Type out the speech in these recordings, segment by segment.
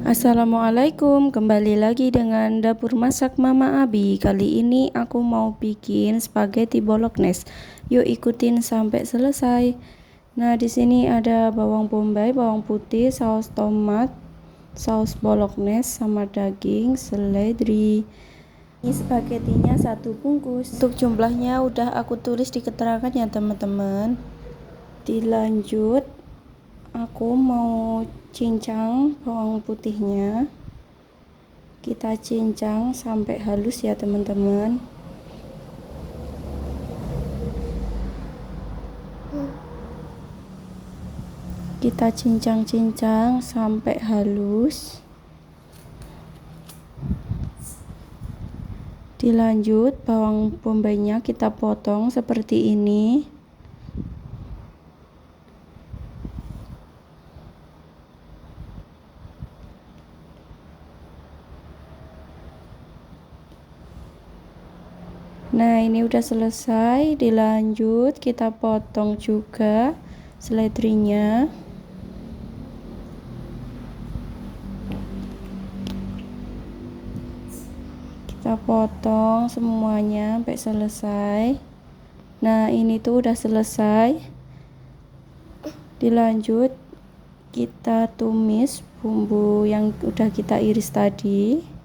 Assalamualaikum, kembali lagi dengan dapur masak Mama Abi. Kali ini aku mau bikin spaghetti bolognese. Yuk ikutin sampai selesai. Nah, di sini ada bawang bombay, bawang putih, saus tomat, saus bolognese sama daging, seledri. Ini spagettinya satu bungkus. Untuk jumlahnya udah aku tulis di keterangan ya, teman-teman. Dilanjut aku mau cincang bawang putihnya. Kita cincang sampai halus ya teman-teman. Kita cincang-cincang sampai halus. Dilanjut bawang bombaynya kita potong seperti ini Nah, ini udah selesai. Dilanjut, kita potong juga seledrinya. Kita potong semuanya sampai selesai. Nah, ini tuh udah selesai. Dilanjut, kita tumis bumbu yang udah kita iris tadi.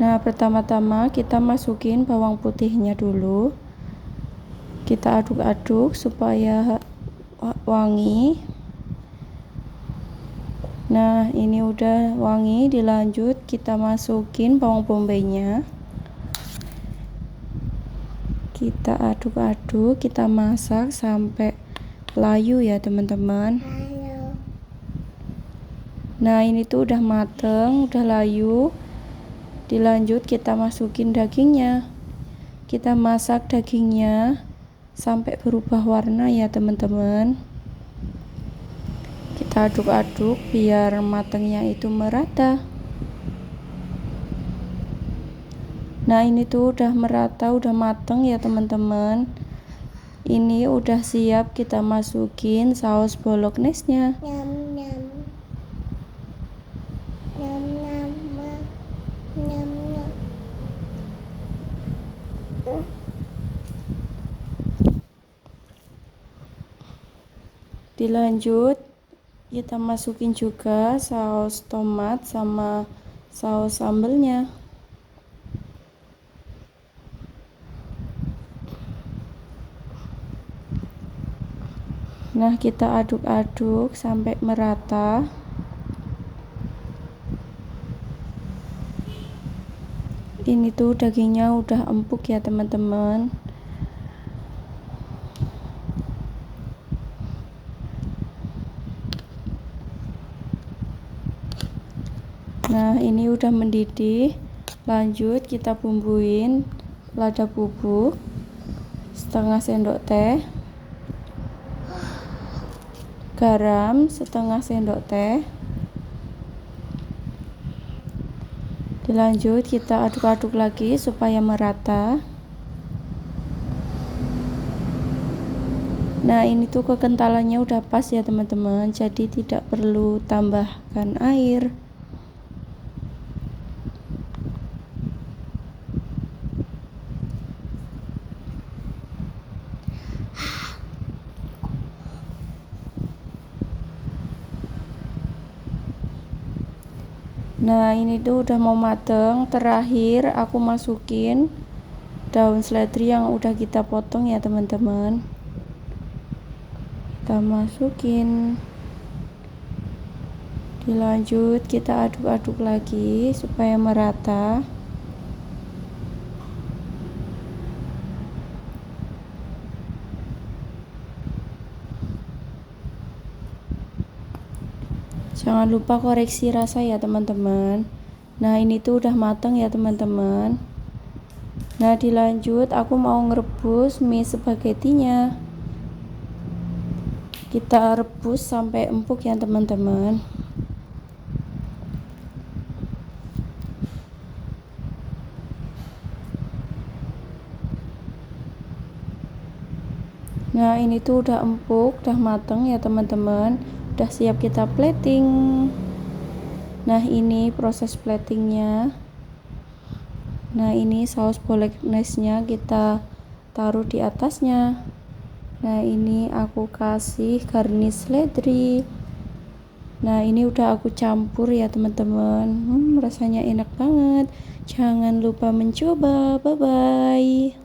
Nah, pertama-tama kita masukin bawang putihnya dulu. Kita aduk-aduk supaya wangi. Nah, ini udah wangi, dilanjut kita masukin bawang bombaynya. Kita aduk-aduk, kita masak sampai layu ya, teman-teman. Nah, ini tuh udah mateng, udah layu dilanjut kita masukin dagingnya. Kita masak dagingnya sampai berubah warna ya teman-teman. Kita aduk-aduk biar matangnya itu merata. Nah ini tuh udah merata udah mateng ya teman-teman. Ini udah siap kita masukin saus bolognese dilanjut kita masukin juga saus tomat sama saus sambelnya. Nah kita aduk-aduk sampai merata ini tuh dagingnya udah empuk ya teman-teman. Nah ini udah mendidih. Lanjut kita bumbuin lada bubuk setengah sendok teh garam setengah sendok teh dilanjut kita aduk-aduk lagi supaya merata. Nah ini tuh kekentalannya udah pas ya teman-teman. Jadi tidak perlu tambahkan air nah ini tuh udah mau mateng terakhir aku masukin daun seledri yang udah kita potong ya teman-teman. Kita masukin. Dilanjut kita aduk-aduk lagi supaya merata jangan lupa koreksi rasa ya teman-teman. Nah ini tuh udah matang ya teman-teman. Nah dilanjut aku mau ngerebus mie spagettinya kita rebus sampai empuk ya teman-teman. Nah, ini tuh udah empuk udah mateng ya teman-teman udah siap kita plating. Nah ini proses platingnya. Nah ini saus bolognese-nya kita taruh di atasnya. Nah ini aku kasih garnish seledri nah ini udah aku campur ya teman-teman. Hmm, rasanya enak banget. Jangan lupa mencoba. Bye bye